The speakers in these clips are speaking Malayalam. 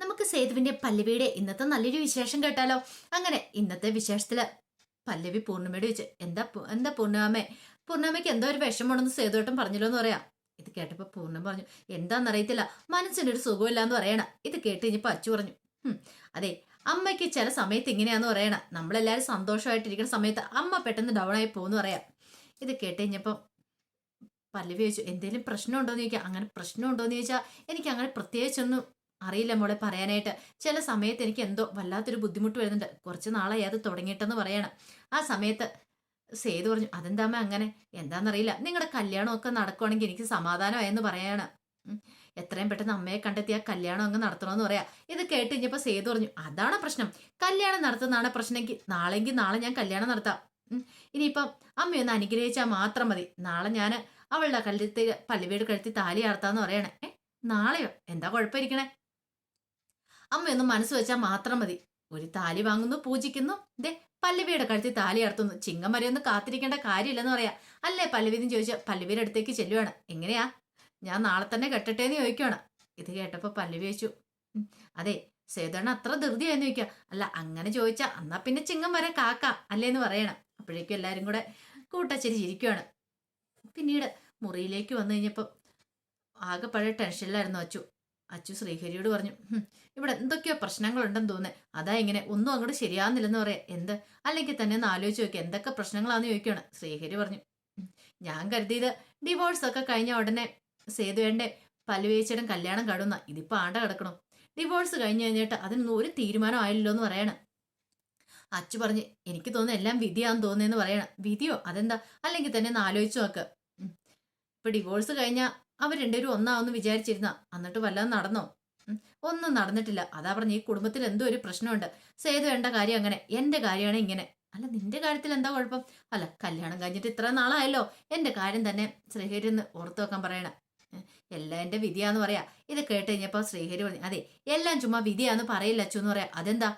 നമുക്ക് സേതുവിന്റെ പല്ലവിയുടെ ഇന്നത്തെ നല്ലൊരു വിശേഷം കേട്ടാലോ? അങ്ങനെ ഇന്നത്തെ വിശേഷത്തിൽ പല്ലവി പൂർണിമയോട് ചോദിച്ചു എന്താ എന്താ പൂർണിമേ പൂർണിമയ്ക്ക് എന്തോ ഒരു വിഷമമാണെന്ന് സേതുവട്ടം പറഞ്ഞല്ലോ എന്ന് പറയാം? ഇത് കേട്ടപ്പോ പൂർണം പറഞ്ഞു എന്താണെന്നറിയത്തില്ല മനസ്സിനൊരു സുഖമില്ല എന്ന് പറയണ. ഇത് കേട്ട് കഴിഞ്ഞപ്പോ അച്ചു പറഞ്ഞു അതെ അമ്മയ്ക്ക് ചില സമയത്ത് ഇങ്ങനെയാന്ന് പറയണ. നമ്മളെല്ലാരും സന്തോഷമായിട്ടിരിക്കുന്ന സമയത്ത് അമ്മ പെട്ടെന്ന് ഡൗൺ ആയി പോകുന്നു പറയാം. ഇത് കേട്ട് കഴിഞ്ഞപ്പോ പല്ലവി ചോദിച്ചു എന്തെങ്കിലും പ്രശ്നമുണ്ടോ എന്ന് ചോദിക്കാം? അങ്ങനെ എന്ന് ചോദിച്ചാൽ എനിക്ക് അങ്ങനെ പ്രത്യേകിച്ചൊന്നും അറിയില്ല മോളെ പറയാനായിട്ട്. ചില സമയത്ത് എനിക്ക് എന്തോ വല്ലാത്തൊരു ബുദ്ധിമുട്ട് വരുന്നുണ്ട്. കുറച്ച് നാളായി അത് തുടങ്ങിയിട്ടെന്ന് പറയണം. ആ സമയത്ത് സേതു പറഞ്ഞു അതെന്താമ്മ അങ്ങനെ? എന്താണെന്നറിയില്ല നിങ്ങളുടെ കല്യാണമൊക്കെ നടക്കുവാണെങ്കിൽ എനിക്ക് സമാധാനമായെന്ന് പറയാണ്. എത്രയും പെട്ടെന്ന് അമ്മയെ കണ്ടെത്തി ആ കല്യാണം അങ്ങ് നടത്തണമെന്ന് പറയാ. ഇത് കേട്ട് കഴിഞ്ഞപ്പോൾ സേതു പറഞ്ഞു അതാണ് പ്രശ്നം. കല്യാണം നടത്തുന്നതാണ് പ്രശ്നമെങ്കിൽ നാളെങ്കിൽ നാളെ ഞാൻ കല്യാണം നടത്താം. ഇനിയിപ്പം അമ്മയൊന്ന് അനുഗ്രഹിച്ചാൽ മാത്രം മതി. നാളെ ഞാൻ അവളുടെ കല്യത്തിൽ പള്ളിവീട് കഴുത്തി താലി ആർത്താന്ന് പറയണേ. നാളെയോ? എന്താ കുഴപ്പമിരിക്കണേ? അമ്മയൊന്ന് മനസ്സ് വെച്ചാൽ മാത്രം മതി. ഒരു താലി വാങ്ങുന്നു പൂജിക്കുന്നു. ദേ പല്ലവിയുടെ കഴുത്തി താലി അർത്തുന്നു ചിങ്ങം വരെ ഒന്ന് കാത്തിരിക്കേണ്ട കാര്യമില്ലെന്ന് പറയാ. അല്ലേ പല്ലവിന്ന് ചോദിച്ചാൽ പല്ലവിയുടെ അടുത്തേക്ക് ചെല്ലുവാണ്. എങ്ങനെയാ? ഞാൻ നാളെ തന്നെ കെട്ടട്ടെ എന്ന് ചോദിക്കുവാണ്. ഇത് കേട്ടപ്പോൾ പല്ലവി ചോദിച്ചു അതെ സേതണ അത്ര ധൃതിയായെന്ന് ചോദിക്കുക അല്ല അങ്ങനെ ചോദിച്ചാ എന്നാ പിന്നെ ചിങ്ങം വരെ കാക്കാം അല്ലേന്ന് പറയണം. അപ്പോഴേക്കും എല്ലാരും കൂടെ കൂട്ടച്ചിരി ചിരിക്കുവാണ്. പിന്നീട് മുറിയിലേക്ക് വന്നു കഴിഞ്ഞപ്പോൾ ആകെ പഴയ ടെൻഷനിലായിരുന്നു അച്ചു. അച്ചു ശ്രീഹരിയോട് പറഞ്ഞു "ഹും, ഇവിടെ എന്തൊക്കെയോ പ്രശ്നങ്ങളുണ്ടെന്ന് തോന്നുന്നു. അതാ ഇങ്ങനെ ഒന്നും അങ്ങോട്ട് ശരിയാകുന്നില്ലെന്ന് പറയാം. എന്ത്? അല്ലെങ്കിൽ തന്നെ ഒന്ന് ആലോചിച്ച് നോക്കി എന്തൊക്കെ പ്രശ്നങ്ങളാണെന്ന് ചോദിക്കുകയാണ് ശ്രീഹരി പറഞ്ഞു ഞാൻ കരുതിയത് ഡിവോഴ്സ് ഒക്കെ കഴിഞ്ഞ ഉടനെ സേതുവേണ്ട പല്ലുവേച്ചയുടെ കല്യാണം കടുന്ന. ഇതിപ്പോ ആണ്ട കിടക്കണം. ഡിവോഴ്സ് കഴിഞ്ഞു കഴിഞ്ഞിട്ട് അതിനൊന്നും ഒരു തീരുമാനം ആയില്ലല്ലോ എന്ന് പറയണം. അച്ചു പറഞ്ഞ് എനിക്ക് തോന്നുന്നു എല്ലാം വിധിയാന്ന് തോന്നുന്നതെന്ന് പറയണം. വിധിയോ? അതെന്താ? അല്ലെങ്കിൽ തന്നെ ഒന്ന് ആലോചിച്ച് നോക്ക്. ഇപ്പൊ ഡിവോഴ്സ് കഴിഞ്ഞാൽ അവർ രണ്ടുപേരും ഒന്നാവെന്ന് വിചാരിച്ചിരുന്ന എന്നിട്ട് വല്ലതും നടന്നോ? ഒന്നും നടന്നിട്ടില്ല. അതാ പറഞ്ഞ ഈ കുടുംബത്തിൽ എന്തോ ഒരു പ്രശ്നമുണ്ട്. സേതു വേണ്ട കാര്യം അങ്ങനെ. എന്റെ കാര്യമാണ് ഇങ്ങനെ. അല്ല നിന്റെ കാര്യത്തിൽ എന്താ കുഴപ്പം? അല്ല കല്യാണം കഴിഞ്ഞിട്ട് ഇത്ര നാളായല്ലോ. എന്റെ കാര്യം തന്നെ ശ്രീഹരിന്ന് ഓർത്തു വെക്കാൻ പറയണം. എല്ലാം എന്റെ വിധിയാന്ന് പറയാ. ഇത് കേട്ട് കഴിഞ്ഞപ്പോ ശ്രീഹരി പറഞ്ഞു അതെ എല്ലാം ചുമ്മാ വിധിയാന്ന് പറയില്ല അച്ചു എന്ന് പറയാ. അതെന്താ?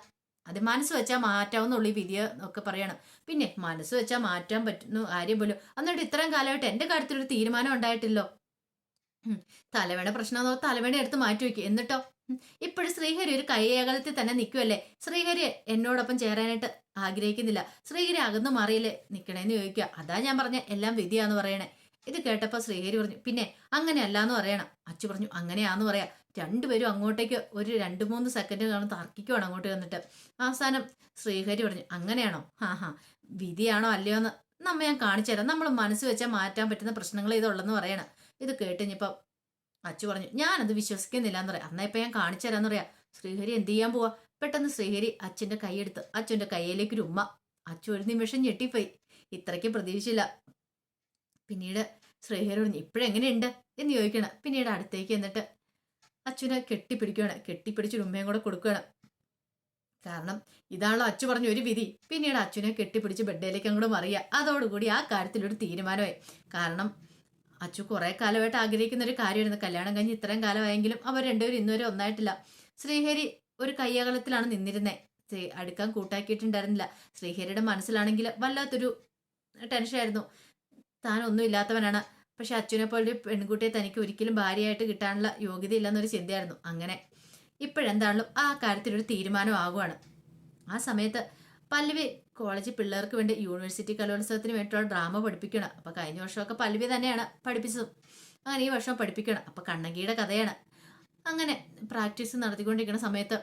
അത് മനസ്സ് വെച്ചാൽ മാറ്റാവുന്നുള്ളൂ ഈ വിധി ഒക്കെ പറയണം. പിന്നെ മനസ്സ് വെച്ചാൽ മാറ്റാൻ പറ്റുന്ന കാര്യം പോലും. എന്നിട്ട് ഇത്രയും കാലമായിട്ട് എന്റെ കാര്യത്തിൽ ഒരു തീരുമാനം ഉണ്ടായിട്ടില്ലോ. തലവേണ പ്രശ്നമെന്നോ തലവേണ എടുത്ത് മാറ്റി വെക്കും? എന്നിട്ടോ? ഇപ്പോഴും ശ്രീഹരി ഒരു കൈയകലത്തിൽ തന്നെ നിൽക്കുമല്ലേ ശ്രീഹരി എന്നോടൊപ്പം ചേരാനായിട്ട് ആഗ്രഹിക്കുന്നില്ല. ശ്രീഹരി അകന്നു മാറിയില്ലേ നിൽക്കണേന്ന് ചോദിക്കുക. അതാ ഞാൻ പറഞ്ഞ എല്ലാം വിധിയാന്ന് പറയണേ. ഇത് കേട്ടപ്പോൾ ശ്രീഹരി പറഞ്ഞു പിന്നെ അങ്ങനെയല്ല എന്ന് പറയണം. അച്ചു പറഞ്ഞു അങ്ങനെയാന്ന് പറയാ. രണ്ടുപേരും അങ്ങോട്ടേക്ക് ഒരു രണ്ട് മൂന്ന് സെക്കൻഡ് കാണും തർക്കിക്കുവാണ് അങ്ങോട്ട് വന്നിട്ട്. അവസാനം ശ്രീഹരി പറഞ്ഞു അങ്ങനെയാണോ? ഹാ ഹാ. വിധിയാണോ അല്ലയോ എന്ന് നമ്മ ഞാൻ കാണിച്ചു തരാം. നമ്മൾ മനസ്സ് വെച്ചാൽ മാറ്റാൻ പറ്റുന്ന പ്രശ്നങ്ങൾ ഇതുള്ളെന്ന് പറയണം. ഇത് കേട്ടുകഴിഞ്ഞപ്പം അച്ചു പറഞ്ഞു ഞാനത് വിശ്വസിക്കുന്നില്ല എന്ന് പറയാം. അന്നാ ഇപ്പം ഞാൻ കാണിച്ചു തരാമെന്ന് പറയാം. ശ്രീഹരി എന്ത് ചെയ്യാൻ പോവാ? പെട്ടെന്ന് ശ്രീഹരി അച്ഛന്റെ കൈയെടുത്ത് അച്ഛന്റെ കയ്യിലേക്ക് ഒരു ഉമ്മ. അച്ചു ഒരു നിമിഷം ഞെട്ടിപ്പോയി. ഇത്രയ്ക്ക് പ്രതീക്ഷിച്ചില്ല പിന്നീട് ശ്രീഹരി പറഞ്ഞു ഇപ്പോഴെങ്ങനെയുണ്ട്? എന്ന് ചോദിക്കണം. പിന്നീട് അടുത്തേക്ക് എന്നിട്ട് അച്ഛനെ കെട്ടിപ്പിടിക്കുകയാണ്. കെട്ടിപ്പിടിച്ചൊരു ഉമ്മയും കൂടെ കൊടുക്കുകയാണ്. കാരണം ഇതാണല്ലോ അച്ചു പറഞ്ഞ ഒരു വിധി. പിന്നീട് അച്ഛനെ കെട്ടിപ്പിടിച്ച് ബെഡിലേക്ക് അങ്ങോട്ട് മറിയുക അതോടുകൂടി ആ കാര്യത്തിലൊരു തീരുമാനമായി. കാരണം അച്ചു കുറെ കാലമായിട്ട് ആഗ്രഹിക്കുന്ന ഒരു കാര്യമായിരുന്നു. കല്യാണം കഴിഞ്ഞ് ഇത്രയും കാലമായെങ്കിലും അവർ രണ്ടുപേരും ഇന്നുവരെ ഒന്നായിട്ടില്ല. ശ്രീഹരി ഒരു കയ്യകലത്തിലാണ് നിന്നിരുന്നത് ശ്രീ അടുക്കാൻ കൂട്ടാക്കിയിട്ടുണ്ടായിരുന്നില്ല. ശ്രീഹരിയുടെ മനസ്സിലാണെങ്കിൽ വല്ലാത്തൊരു ടെൻഷനായിരുന്നു താൻ ഒന്നും ഇല്ലാത്തവനാണ്. പക്ഷെ അച്ഛനെ പോലെ പെൺകുട്ടിയെ തനിക്ക് ഒരിക്കലും ഭാര്യയായിട്ട് കിട്ടാനുള്ള യോഗ്യതയില്ലെന്നൊരു ചിന്തയായിരുന്നു. അങ്ങനെ ഇപ്പോഴെന്താണല്ലോ ആ കാര്യത്തിലൊരു തീരുമാനം ആകുവാണ് ആ സമയത്ത് പല്ലവി കോളേജ് പിള്ളേർക്ക് വേണ്ടി യൂണിവേഴ്സിറ്റി കലോത്സവത്തിന് വേണ്ടിയിട്ടുള്ള ഡ്രാമ പഠിപ്പിക്കണം. അപ്പോൾ കഴിഞ്ഞ വർഷമൊക്കെ പല്ലവി തന്നെയാണ് പഠിപ്പിച്ചതും. അങ്ങനെ ഈ വർഷം പഠിപ്പിക്കണം. അപ്പോൾ കണ്ണകിയുടെ കഥയാണ്. അങ്ങനെ പ്രാക്ടീസ് നടത്തിക്കൊണ്ടിരിക്കുന്ന സമയത്ത്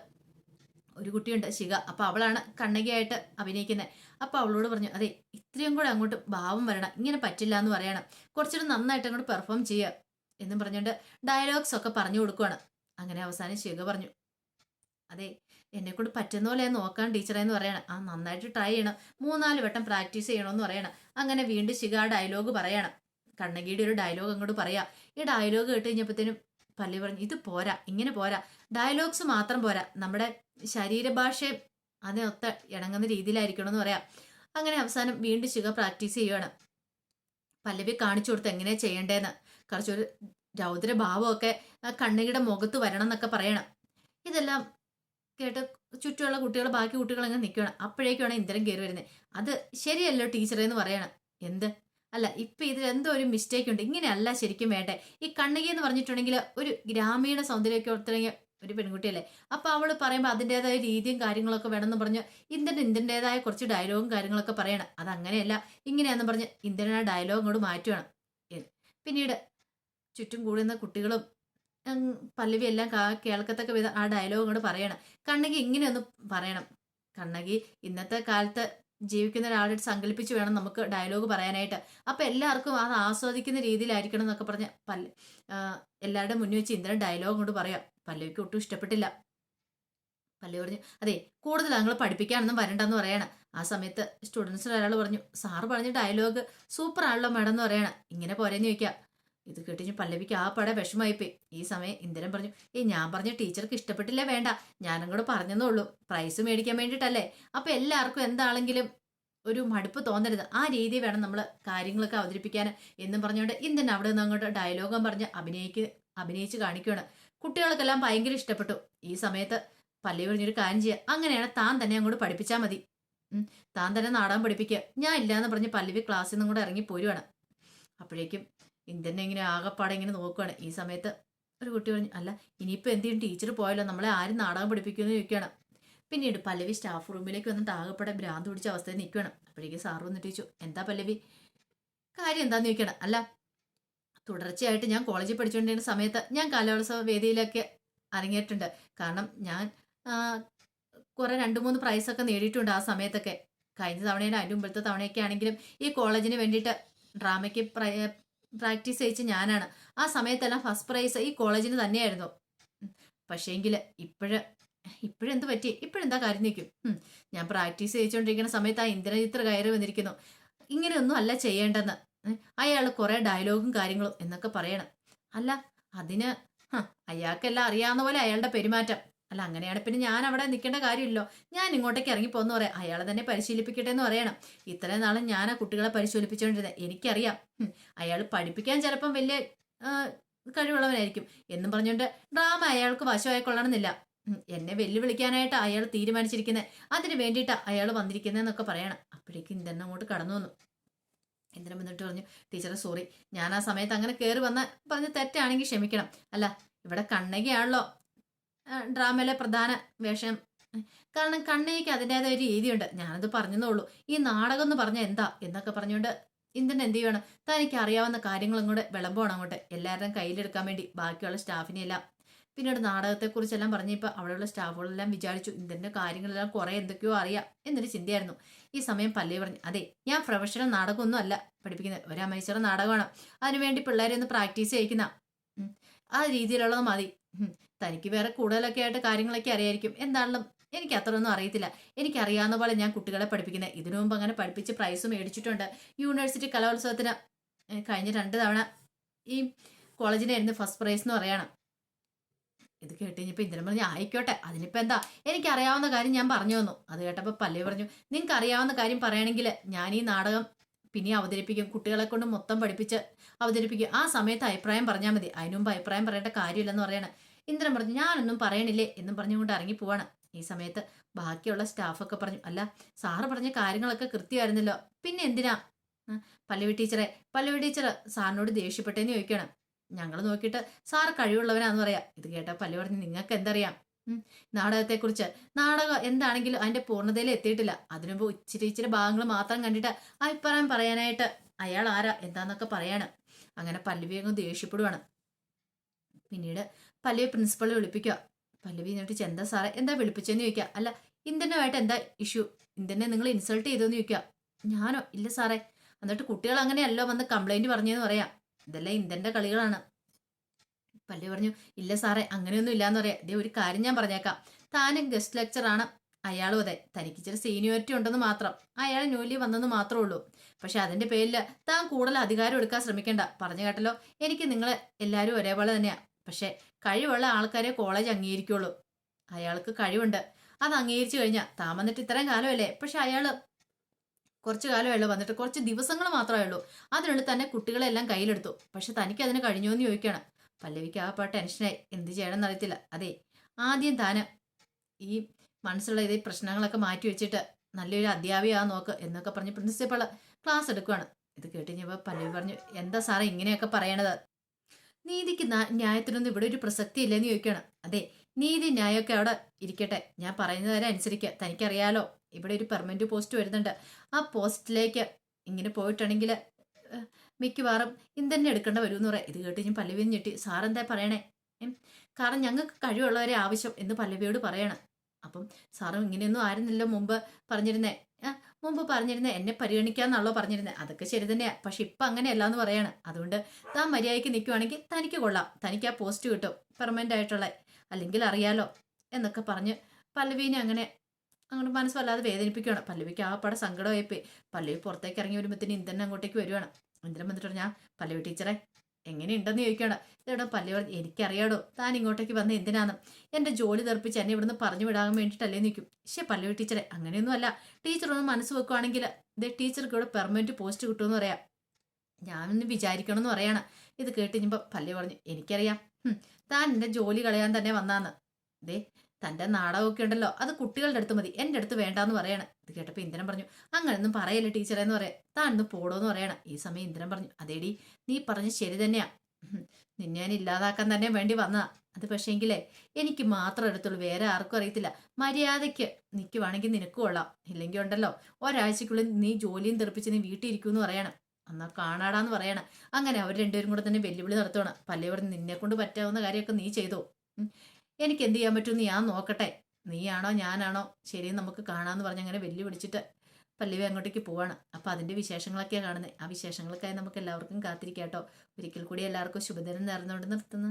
ഒരു കുട്ടിയുണ്ട് ശിഖ. അപ്പൊ അവളാണ് കണ്ണകിയായിട്ട് അഭിനയിക്കുന്നത് അപ്പോൾ അവളോട് പറഞ്ഞു അതെ ഇത്രയും കൂടെ അങ്ങോട്ട് ഭാവം വരണം. ഇങ്ങനെ പറ്റില്ല എന്ന് പറയണം. കുറച്ചുകൂടി നന്നായിട്ട് അങ്ങോട്ട് പെർഫോം ചെയ്യുക എന്നും പറഞ്ഞുകൊണ്ട് ഡയലോഗ്സ് ഒക്കെ പറഞ്ഞു കൊടുക്കുവാണ്. അങ്ങനെ അവസാനം ശിഖ പറഞ്ഞു അതെ എന്നെ കൊണ്ട് പറ്റുന്ന പോലെ നോക്കാൻ ടീച്ചറെ എന്ന് പറയണം. ആ നന്നായിട്ട് ട്രൈ ചെയ്യണം. മൂന്നാൽ വട്ടം പ്രാക്ടീസ് ചെയ്യണമെന്ന് പറയണം. അങ്ങനെ വീണ്ടും ശിഖ ആ ഡയലോഗ് പറയണം. കണ്ണകിയുടെ ഒരു ഡയലോഗ് അങ്ങോട്ട് പറയാ. ഈ ഡയലോഗ് കേട്ട് കഴിഞ്ഞപ്പോഴത്തേനും പള്ളി പറഞ്ഞു ഇത് പോരാ ഇങ്ങനെ പോരാ. ഡയലോഗ്സ് മാത്രം പോരാ. നമ്മുടെ ശരീരഭാഷയും അതിനൊത്ത ഇണങ്ങുന്ന രീതിയിലായിരിക്കണം എന്ന് പറയാം. അങ്ങനെ അവസാനം വീണ്ടും ശിഖ പ്രാക്ടീസ് ചെയ്യുകയാണ് പല്ലവി കാണിച്ചു കൊടുത്ത് എങ്ങനെയാണ് ചെയ്യേണ്ടതെന്ന് കുറച്ചൊരു രൗദ്ര ഭാവമൊക്കെ ആ കണ്ണുകിയുടെ മുഖത്ത് വരണം എന്നൊക്കെ പറയണം. ഇതെല്ലാം കേട്ട് ചുറ്റുമുള്ള കുട്ടികൾ ബാക്കി കുട്ടികൾ അങ്ങനെ നിൽക്കണം അപ്പോഴേക്കാണ് ഇന്ദ്രൻ കയറി വരുന്നത് അത് ശരിയല്ലോ ടീച്ചറെ എന്ന് പറയണം. എന്ത്? അല്ല ഇപ്പൊ ഇതിൽ എന്തോ ഒരു മിസ്റ്റേക്ക് ഉണ്ട്. ഇങ്ങനെയല്ല ശരിക്കും വേണ്ടേ. ഈ കണ്ണകി എന്ന് പറഞ്ഞിട്ടുണ്ടെങ്കിൽ ഒരു ഗ്രാമീണ സൗന്ദര്യമൊക്കെ ഒത്തിരി ഒരു പെൺകുട്ടിയല്ലേ? അപ്പൊ അവൾ പറയുമ്പോൾ അതിന്റെതായ രീതിയും കാര്യങ്ങളൊക്കെ വേണമെന്ന് പറഞ്ഞ് ഇന്ത്യൻ ഇന്ത്യന്റെതായ കുറച്ച് ഡയലോഗും കാര്യങ്ങളൊക്കെ പറയണം. അത് അങ്ങനെയല്ല. ഇങ്ങനെയാന്ന് പറഞ്ഞ് ഇന്ത്യൻ ആ ഡയലോഗ് അങ്ങോട്ട് മാറ്റുകയാണ് പിന്നീട് ചുറ്റും കൂടുന്ന കുട്ടികളും പല്ലവി എല്ലാം കേൾക്കത്തക്ക വിധം ആ ഡയലോഗ് കൂടെ പറയണം. കണ്ണകി ഇങ്ങനെയൊന്ന് പറയണം. കണ്ണകി ഇന്നത്തെ കാലത്ത് ജീവിക്കുന്ന ഒരാളോട് സങ്കല്പിച്ച് വേണം നമുക്ക് ഡയലോഗ് പറയാനായിട്ട്. അപ്പൊ എല്ലാവർക്കും അത് ആസ്വദിക്കുന്ന രീതിയിലായിരിക്കണം എന്നൊക്കെ പറഞ്ഞ് പല്ല എല്ലാവരുടെ മുന്നിൽ വെച്ച് ഇന്ദ്രൻ ഡയലോഗ് കൊണ്ട് പറയാം. പല്ലവിക്ക് ഒട്ടും ഇഷ്ടപ്പെട്ടില്ല. പല്ലവി പറഞ്ഞു അതെ കൂടുതൽ ഞങ്ങൾ പഠിപ്പിക്കാനൊന്നും വരണ്ടെന്ന് പറയണം. ആ സമയത്ത് സ്റ്റുഡൻസിൽ ഒരാൾ പറഞ്ഞു സാറ് പറഞ്ഞ ഡയലോഗ് സൂപ്പർ ആണല്ലോ മാഡം എന്ന് പറയണം. ഇങ്ങനെ പോരെന്ന് ചോദിക്കാം. ഇത് കേട്ടിഞ്ഞ് പല്ലവിക്ക് ആ പട വിഷമായിപ്പോയി ഈ സമയം ഇന്ദിരൻ പറഞ്ഞു ഏ ഞാൻ പറഞ്ഞ ടീച്ചർക്ക് ഇഷ്ടപ്പെട്ടില്ല? വേണ്ട. ഞാനും കൂടെ പറഞ്ഞതേ ഉള്ളൂ. പ്രൈസ് മേടിക്കാൻ വേണ്ടിയിട്ടല്ലേ? അപ്പൊ എല്ലാവർക്കും എന്താണെങ്കിലും ഒരു മടുപ്പ് തോന്നരുത്. ആ രീതി വേണം നമ്മൾ കാര്യങ്ങളൊക്കെ അവതരിപ്പിക്കാൻ എന്നും പറഞ്ഞുകൊണ്ട് ഇന്ത്യൻ അവിടെ നിന്ന് അങ്ങോട്ട് ഡയലോഗം പറഞ്ഞ് അഭിനയിക്ക് അഭിനയിച്ച് കാണിക്കുകയാണ്. കുട്ടികൾക്കെല്ലാം ഭയങ്കര ഇഷ്ടപ്പെട്ടു. ഈ സമയത്ത് പല്ലി പറഞ്ഞൊരു കാര്യം ചെയ്യുക അങ്ങനെയാണ് താൻ തന്നെ അങ്ങോട്ട് പഠിപ്പിച്ചാൽ മതി. താൻ തന്നെ നാടാൻ പഠിപ്പിക്കുക ഞാൻ ഇല്ലാന്ന് പറഞ്ഞ് പല്ലവി ക്ലാസ്സിൽ നിന്നും കൂടെ ഇറങ്ങി പോരുവാണ് അപ്പോഴേക്കും ഇന്ത്യനെ ഇങ്ങനെ ആകെപ്പാടെ ഇങ്ങനെ നോക്കുകയാണ് ഈ സമയത്ത് ഒരു കുട്ടി പറഞ്ഞു അല്ല ഇനിയിപ്പോൾ എന്ത് ചെയ്യും? ടീച്ചർ പോയല്ലോ നമ്മളെ ആരും നാടകം പഠിപ്പിക്കുമെന്ന് ചോദിക്കുകയാണ്. പിന്നീട് പല്ലവി സ്റ്റാഫ് റൂമിലേക്ക് വന്നിട്ട് ആകെപ്പാടെ ഭ്രാന്ത് പിടിച്ച അവസ്ഥയിൽ നിൽക്കുകയാണ്. അപ്പോഴേക്കും സാറ് വന്നിട്ട് ചോദിച്ചു എന്താ പല്ലവി? കാര്യം എന്താന്ന് ചോദിക്കണം അല്ല തുടർച്ചയായിട്ട് ഞാൻ കോളേജിൽ പഠിച്ചുകൊണ്ടിരുന്ന സമയത്ത് ഞാൻ കലോത്സവ വേദിയിലൊക്കെ അരങ്ങേറ്റിട്ടുണ്ട്. കാരണം ഞാൻ കുറെ രണ്ട് മൂന്ന് പ്രൈസൊക്കെ നേടിയിട്ടുണ്ട് ആ സമയത്തൊക്കെ. കഴിഞ്ഞ തവണയുടെ അതിന്റെ മുമ്പത്തെ തവണയൊക്കെ ആണെങ്കിലും ഈ കോളേജിന് വേണ്ടിയിട്ട് ഡ്രാമയ്ക്ക് പ്രാക്ടീസ് ചെയ്യിച്ച് ഞാനാണ്. ആ സമയത്തെല്ലാം ഫസ്റ്റ് പ്രൈസ് ഈ കോളേജിന് തന്നെയായിരുന്നു. പക്ഷേങ്കിൽ ഇപ്പോഴ് ഇപ്പോഴെന്ത് പറ്റി? ഇപ്പോഴെന്താ കാര്യം നിൽക്കും ഞാൻ പ്രാക്ടീസ് ചെയ്യിച്ചുകൊണ്ടിരിക്കുന്ന സമയത്ത് ആ ഇന്ദ്രജിത്ര കയറി വന്നിരിക്കുന്നു. ഇങ്ങനെയൊന്നും അല്ല ചെയ്യേണ്ടെന്ന്. അയാൾ കുറേ ഡയലോഗും കാര്യങ്ങളും എന്നൊക്കെ പറയണം. അല്ല അതിന് അയാൾക്കെല്ലാം അറിയാവുന്ന പോലെ അയാളുടെ പെരുമാറ്റം. അല്ല അങ്ങനെയാണ് പിന്നെ ഞാൻ അവിടെ നിൽക്കേണ്ട കാര്യമില്ലല്ലോ. ഞാൻ ഇങ്ങോട്ടേക്ക് ഇറങ്ങിപ്പോന്ന് പറയാം. അയാളെ തന്നെ പരിശീലിപ്പിക്കട്ടെ എന്ന് പറയണം. ഇത്രയും നാളും ഞാൻ ആ കുട്ടികളെ പരിശീലിപ്പിച്ചുകൊണ്ടിരുന്നത് എനിക്കറിയാം. അയാൾ പഠിപ്പിക്കാൻ ചിലപ്പം വലിയ കഴിവുള്ളവനായിരിക്കും. എന്നും പറഞ്ഞുകൊണ്ട് ഡ്രാമ അയാൾക്ക് വശമായി കൊള്ളണമെന്നില്ല. എന്നെ വെല്ലുവിളിക്കാനായിട്ട് അയാൾ തീരുമാനിച്ചിരിക്കുന്നത് അതിന് വേണ്ടിയിട്ടാ അയാൾ വന്നിരിക്കുന്നതെന്നൊക്കെ പറയണം. അപ്പോഴേക്കും ഇന്ദ്രൻ അങ്ങോട്ട് കടന്നു വന്നു. ഇന്ദ്രൻ വന്നിട്ട് പറഞ്ഞു ടീച്ചറെ സോറി. ഞാൻ ആ സമയത്ത് അങ്ങനെ കയറി വന്ന പറഞ്ഞ തെറ്റാണെങ്കിൽ ക്ഷമിക്കണം. അല്ല ഇവിടെ കണ്ണകിയാണല്ലോ. ഡ്രാമയിലെ പ്രധാന വേഷം. കാരണം കണ്ണയ്ക്ക് അതിന്റെതായ ഒരു രീതിയുണ്ട്. ഞാനത് പറഞ്ഞെന്നുള്ളൂ ഈ നാടകം എന്ന് പറഞ്ഞാൽ എന്താ എന്നൊക്കെ പറഞ്ഞുകൊണ്ട് ഇന്ദ്രൻ എന്ത് ചെയ്യണം തനിക്ക് അറിയാവുന്ന കാര്യങ്ങളും കൂടെ വിളമ്പോണം അങ്ങോട്ട്. എല്ലാവരുടെയും കയ്യിലെടുക്കാൻ വേണ്ടി ബാക്കിയുള്ള സ്റ്റാഫിനെ എല്ലാം പിന്നീട് നാടകത്തെക്കുറിച്ചെല്ലാം പറഞ്ഞപ്പോൾ അവിടെയുള്ള സ്റ്റാഫുകളെല്ലാം വിചാരിച്ചു ഇന്ദ്രന്റെ കാര്യങ്ങളെല്ലാം കുറേ എന്തൊക്കെയോ അറിയാം എന്നൊരു ചിന്തയായിരുന്നു. ഈ സമയം പല്ലി പറഞ്ഞു. അതെ ഞാൻ പ്രൊഫഷണൽ നാടകമൊന്നും അല്ല പഠിപ്പിക്കുന്നത്. ഒരു അമേശ്വര നാടകമാണ്. അതിനുവേണ്ടി പിള്ളേരെ ഒന്ന് പ്രാക്ടീസ് ചെയ്യിക്കുന്ന. ആ രീതിയിലുള്ളത് മതി. തനിക്ക് വേറെ കൂടുതലൊക്കെ ആയിട്ട് കാര്യങ്ങളൊക്കെ അറിയായിരിക്കും. എന്താണെങ്കിലും എനിക്ക് അത്രയൊന്നും അറിയത്തില്ല. എനിക്കറിയാവുന്ന പോലെ ഞാൻ കുട്ടികളെ പഠിപ്പിക്കുന്നത് ഇതിനു മുമ്പ് അങ്ങനെ പഠിപ്പിച്ച് പ്രൈസ് മേടിച്ചിട്ടുണ്ട്. യൂണിവേഴ്സിറ്റി കലോത്സവത്തിന് കഴിഞ്ഞ രണ്ട് തവണ ഈ കോളേജിനായിരുന്നു ഫസ്റ്റ് പ്രൈസ് എന്ന് പറയണം. ഇത് കേട്ട് കഴിഞ്ഞപ്പോൾ ഇന്ദ്രൻ പറഞ്ഞു ആയിക്കോട്ടെ അതിനിപ്പോൾ എന്താ? എനിക്കറിയാവുന്ന കാര്യം ഞാൻ പറഞ്ഞു തന്നു. അത് കേട്ടപ്പോൾ പല്ലവി പറഞ്ഞു നിങ്ങൾക്ക് അറിയാവുന്ന കാര്യം പറയുകയാണെങ്കിൽ ഞാൻ ഈ നാടകം പിന്നെ അവതരിപ്പിക്കും. കുട്ടികളെ കൊണ്ട് മൊത്തം പഠിപ്പിച്ച് അവതരിപ്പിക്കും. ആ സമയത്ത് അഭിപ്രായം പറഞ്ഞാൽ മതി. അതിനുമുമ്പ് അഭിപ്രായം പറയേണ്ട കാര്യമില്ലെന്ന് പറയണം. ഇന്ദ്രൻ പറഞ്ഞു ഞാനൊന്നും പറയണില്ലേ? എന്നും പറഞ്ഞുകൊണ്ട് ഇറങ്ങി പോവാണ്. ഈ സമയത്ത് ബാക്കിയുള്ള സ്റ്റാഫൊക്കെ പറഞ്ഞു അല്ല സാറ് പറഞ്ഞ കാര്യങ്ങളൊക്കെ കൃത്യമായിരുന്നല്ലോ. പിന്നെ എന്തിനാ? പല്ലവി ടീച്ചറെ പല്ലവി ടീച്ചർ സാറിനോട് ദേഷ്യപ്പെട്ടേന്ന് ചോദിക്കണം. ഞങ്ങൾ നോക്കിയിട്ട് സാർ കഴിവുള്ളവനാന്ന് പറയാം. ഇത് കേട്ടാൽ പല്ലവി പറഞ്ഞു നിങ്ങൾക്ക് എന്തറിയാം? നാടകത്തെക്കുറിച്ച്. നാടകം എന്താണെങ്കിലും അതിന്റെ പൂർണതയിൽ എത്തിയിട്ടില്ല. അതിനുമ്പ് ഇച്ചിരി ഇച്ചിരി ഭാഗങ്ങൾ മാത്രം കണ്ടിട്ട് അഭിപ്രായം പറയാനായിട്ട് അയാൾ ആരാ എന്താന്നൊക്കെ പറയാണ്. അങ്ങനെ പല്ലവി അങ്ങ് ദേഷ്യപ്പെടുവാണ്. പിന്നീട് പല്ലവി പ്രിൻസിപ്പളെ വിളിപ്പിക്കുക. പല്ലവി എന്നിട്ട് ചെന്താ സാറേ? എന്താ വിളിപ്പിച്ചെന്ന് ചോദിക്കുക. അല്ല ഇന്ത്യനുമായിട്ട് എന്താ ഇഷ്യൂ ഇന്ത്യനെ നിങ്ങൾ ഇൻസൾട്ട് ചെയ്തോന്ന് ചോദിക്കുക. ഞാനോ? ഇല്ല സാറേ. എന്നിട്ട് കുട്ടികൾ അങ്ങനെയല്ലോ വന്ന് കംപ്ലൈന്റ് പറഞ്ഞെന്ന് പറയാം. ഇതെല്ലാം ഇന്ദന്റെ കളികളാണ്. പല്ലവി പറഞ്ഞു ഇല്ല സാറേ അങ്ങനെയൊന്നും ഇല്ലാന്ന് പറയാം. ഇതേ ഒരു കാര്യം ഞാൻ പറഞ്ഞേക്കാം. താനും ഗസ്റ്റ് ലെക്ചറാണ് അയാളും അതെ. തനിക്ക് ഇച്ചിരി സീനിയോറിറ്റി ഉണ്ടെന്ന് മാത്രം. അയാൾ ന്യൂലി വന്നെന്ന് മാത്രമേ ഉള്ളൂ. പക്ഷെ അതിന്റെ പേരിൽ താൻ കൂടുതൽ അധികാരം എടുക്കാൻ ശ്രമിക്കേണ്ട. പറഞ്ഞു കേട്ടല്ലോ? എനിക്ക് നിങ്ങളെ എല്ലാവരും ഒരേപോലെ തന്നെയാണ് പക്ഷെ കഴിവുള്ള ആൾക്കാരെ കോളേജ് അംഗീകരിക്കുള്ളൂ. അയാൾക്ക് കഴിവുണ്ട്. അത് അംഗീകരിച്ചു കഴിഞ്ഞാൽ താമന്നിട്ട് ഇത്രയും കാലമല്ലേ? പക്ഷെ അയാൾ കുറച്ച് കാലമേ ഉള്ളൂ വന്നിട്ട് കുറച്ച് ദിവസങ്ങൾ മാത്രമേ ഉള്ളൂ. അതിനുള്ളിൽ തന്നെ കുട്ടികളെല്ലാം കയ്യിലെടുത്തു. പക്ഷെ തനിക്ക് അതിന് കഴിഞ്ഞോ എന്ന് ചോദിക്കണം പല്ലവിക്ക് ആ പാട്ട് ടെൻഷനായി എന്ത് ചെയ്യണമെന്ന് അറിയത്തില്ല. അതെ ആദ്യം താന് ഈ മനസ്സുള്ള ഇത് പ്രശ്നങ്ങളൊക്കെ മാറ്റി വെച്ചിട്ട് നല്ലൊരു അധ്യാപികയാ നോക്ക് എന്നൊക്കെ പറഞ്ഞ് പ്രിൻസിപ്പൾ ക്ലാസ് എടുക്കുകയാണ് ഇത് കേട്ട് കഴിഞ്ഞപ്പോൾ പല്ലവി പറഞ്ഞു എന്താ സാറേ ഇങ്ങനെയൊക്കെ പറയണത്? നീതിക്ക് ന്യായത്തിനൊന്നും ഇവിടെ ഒരു പ്രസക്തി ഇല്ലെന്ന് ചോദിക്കണം അതെ നീതി ന്യായമൊക്കെ അവിടെ ഇരിക്കട്ടെ. ഞാൻ പറയുന്നത് വരെ അനുസരിക്കുക തനിക്കറിയാലോ ഇവിടെ ഒരു പെർമനന്റ് പോസ്റ്റ് വരുന്നുണ്ട്. ആ പോസ്റ്റിലേക്ക് ഇങ്ങനെ പോയിട്ടുണ്ടെങ്കിൽ മിക്കവാറും ഇന്ന് തന്നെ എടുക്കേണ്ട വരുമെന്ന് പറയാം. ഇത് കേട്ട് ഞാൻ പല്ലവിയും ഞെട്ടി. സാറെന്താ പറയണേ? കാരണം ഞങ്ങൾക്ക് കഴിവുള്ളവരെ ആവശ്യം എന്ന് പല്ലവിയോട് പറയണം. അപ്പം സാറും ഇങ്ങനെയൊന്നും ആയിരുന്നില്ല മുമ്പ് പറഞ്ഞിരുന്നേ. മുമ്പ് പറഞ്ഞിരുന്നേ എന്നെ പരിഗണിക്കാന്നാണല്ലോ പറഞ്ഞിരുന്നത് അതൊക്കെ ശരി തന്നെയാ. പക്ഷെ ഇപ്പം അങ്ങനെയല്ല എന്ന് പറയാണ്. അതുകൊണ്ട് താൻ മര്യാദയ്ക്ക് നിൽക്കുവാണെങ്കിൽ തനിക്ക് കൊള്ളാം. തനിക്ക് ആ പോസ്റ്റ് കിട്ടും. പെർമനന്റ് ആയിട്ടുള്ള അല്ലെങ്കിൽ അറിയാലോ എന്നൊക്കെ പറഞ്ഞ് പല്ലവീനെ അങ്ങനെ അങ്ങനെ മനസ്സ് വല്ലാതെ വേദനിപ്പിക്കുകയാണ് പല്ലവിക്ക് ആ പടം സങ്കടമായിപ്പോയി. പല്ലവി പുറത്തേക്ക് ഇറങ്ങി വരുമ്പോഴത്തേന് ഇന്ദ്രൻ അങ്ങോട്ടേക്ക് വരുവാണ്. ഇന്ദ്രൻ വന്നിട്ട് ഞാൻ പല്ലവി ടീച്ചറെ എങ്ങനെയുണ്ടെന്ന് ചോദിക്കുകയാണ്. ഇതേടാ പല്ലി പറഞ്ഞു എനിക്കറിയാടോ താൻ ഇങ്ങോട്ടേക്ക് വന്ന് എന്തിനാന്ന്? എന്റെ ജോലി തെറിപ്പിച്ച് എന്നെ ഇവിടുന്ന് പറഞ്ഞു വിടാൻ വേണ്ടിയിട്ടല്ലേ നിൽക്കും. പക്ഷേ പല്ലവി ടീച്ചറെ അങ്ങനെയൊന്നും അല്ല ടീച്ചർ ഒന്ന് മനസ്സ് വെക്കുവാണെങ്കിൽ ഇതേ ടീച്ചർക്ക് ഇവിടെ പെർമനന്റ് പോസ്റ്റ് കിട്ടുമെന്ന് പറയാം. ഞാനൊന്ന് വിചാരിക്കണം എന്ന് പറയണം. ഇത് കേട്ട് കഴിഞ്ഞപ്പോൾ പല്ലവി പറഞ്ഞു എനിക്കറിയാം. താൻ എന്റെ ജോലി കളയാൻ തന്നെ വന്നാന്ന്. ദേ തന്റെ നാടകമൊക്കെ ഉണ്ടല്ലോ അത് കുട്ടികളുടെ അടുത്ത് മതി എന്റെ അടുത്ത് വേണ്ടാന്ന് പറയണം. ഇത് കേട്ടപ്പോൾ ഇന്ദ്രൻ പറഞ്ഞു അങ്ങനൊന്നും പറയല്ലേ ടീച്ചറെ എന്ന് പറയാം താൻ ഒന്ന് പോടോന്ന് പറയണം. ഈ സമയം ഇന്ദ്രൻ പറഞ്ഞു അതേടി നീ പറഞ്ഞ് ശരി തന്നെയാ. നിന്നെ ഞാൻ ഇല്ലാതാക്കാൻ തന്നെ വേണ്ടി വന്നതാ. അത് പക്ഷേങ്കിലേ എനിക്ക് മാത്രം എടുത്തുള്ളൂ വേറെ ആർക്കും അറിയത്തില്ല. മര്യാദയ്ക്ക് നിൽക്കുവാണെങ്കിൽ നിനക്ക് കൊള്ളാം. ഇല്ലെങ്കിൽ ഉണ്ടല്ലോ ഒരാഴ്ചക്കുള്ളിൽ നീ ജോലിയും തെറിപ്പിച്ച് നീ വീട്ടിൽ ഇരിക്കുമെന്ന് പറയണം. എന്നാ കാണാടാന്ന് പറയണം. അങ്ങനെ അവർ രണ്ടുപേരും കൂടെ തന്നെ വെല്ലുവിളി നടത്തുകയാണ് പല്ലേ പറഞ്ഞ് നിന്നെ കൊണ്ട് പറ്റാവുന്ന കാര്യമൊക്കെ നീ ചെയ്തോ. എനിക്ക് എന്ത് ചെയ്യാൻ പറ്റുമെന്ന് ഞാൻ നോക്കട്ടെ. നീയാണോ ഞാനാണോ? ശരി നമുക്ക് കാണാമെന്ന് പറഞ്ഞ് അങ്ങനെ വെല്ലുവിളിച്ചിട്ട് പല്ലവി അങ്ങോട്ടേക്ക് പോവാണ്. അപ്പോൾ അതിന്റെ വിശേഷങ്ങളൊക്കെയാണ് കാണുന്നത് ആ വിശേഷങ്ങൾക്കായി നമുക്ക് എല്ലാവർക്കും കാത്തിരിക്കാം കേട്ടോ ഒരിക്കൽ കൂടി എല്ലാവർക്കും ശുഭദിനം നേർന്നുകൊണ്ട് നിർത്തുന്നു.